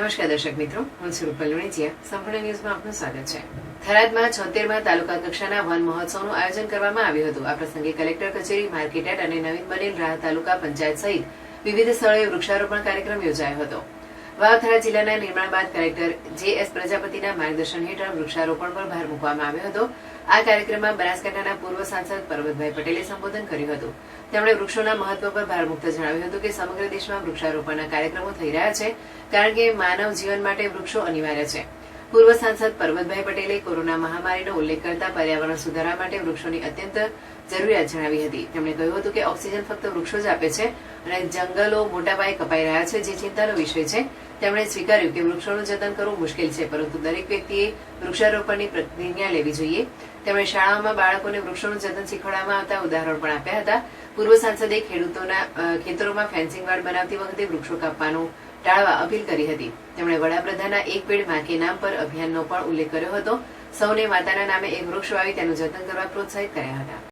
નમસ્કાર દર્શક મિત્રો, હું છું રૂપલ લુણીચિયા સંપૂર્ણ ન્યૂઝમાં આપનું સ્વાગત છે. થરાદમાં છોતેરમાં તાલુકા કક્ષાના વન મહોત્સવનું આયોજન કરવામાં આવ્યું હતું. આ પ્રસંગે કલેક્ટર કચેરી માર્કેટયાર્ડ અને નવીન બનેલ રાહ તાલુકા પંચાયત સહિત વિવિધ સ્થળોએ વૃક્ષારોપણ કાર્યક્રમ યોજાયો હતો. વાવથરા જિલ્લાના નિર્માણ બાદ કલેક્ટર જે એસ પ્રજાપતિના માર્ગદર્શન હેઠળ વૃક્ષારોપણ પર ભાર મૂકવામાં આવ્યો હતો. આ કાર્યક્રમમાં બનાસકાંઠાના પૂર્વ સાંસદ પર્વતભાઈ પટેલે સંબોધન કર્યું હતું. તેમણે વૃક્ષોના મહત્વ પર ભાર મૂકતા જણાવ્યું હતું કે સમગ્ર દેશમાં વૃક્ષારોપણના કાર્યક્રમો થઈ રહ્યા છે, કારણ કે માનવ જીવન માટે વૃક્ષો અનિવાર્ય છે. પૂર્વ સાંસદ પર્વતભાઈ પટેલે કોરોના મહામારીનો ઉલ્લેખ કરતા પર્યાવરણ સુધારા માટે વૃક્ષોની અત્યંત જરૂરિયાત જણાવી હતી. તેમણે કહ્યું હતું કે ઓક્સિજન ફક્ત વૃક્ષો જ આપે છે અને જંગલો મોટા પાયે કપાઈ રહ્યા છે, જે ચિંતાનો વિષય છે. તેમણે સ્વીકાર્યું કે વૃક્ષોનું જતન કરવું મુશ્કેલ છે, પરંતુ દરેક વ્યક્તિએ વૃક્ષારોપણની પ્રતિજ્ઞા લેવી જોઈએ. તેમણે શાળાઓમાં બાળકોને વૃક્ષોનું જતન શીખવાડવામાં આવતા ઉદાહરણ પણ આપ્યા હતા. પૂર્વ સાંસદે ખેડૂતોના ખેતરોમાં ફેન્સિંગ વાડ બનાવતી વખતે વૃક્ષો કાપવાનું ટાળવા અપીલ કરી હતી. તેમણે વડાપ્રધાનના એક પેડમાં કે નામ પર અભિયાનનો પણ ઉલ્લેખ કર્યો હતો. સૌને માતાના નામે એક વૃક્ષ વાવી તેનું જતન કરવા પ્રોત્સાહિત કર્યા હતા.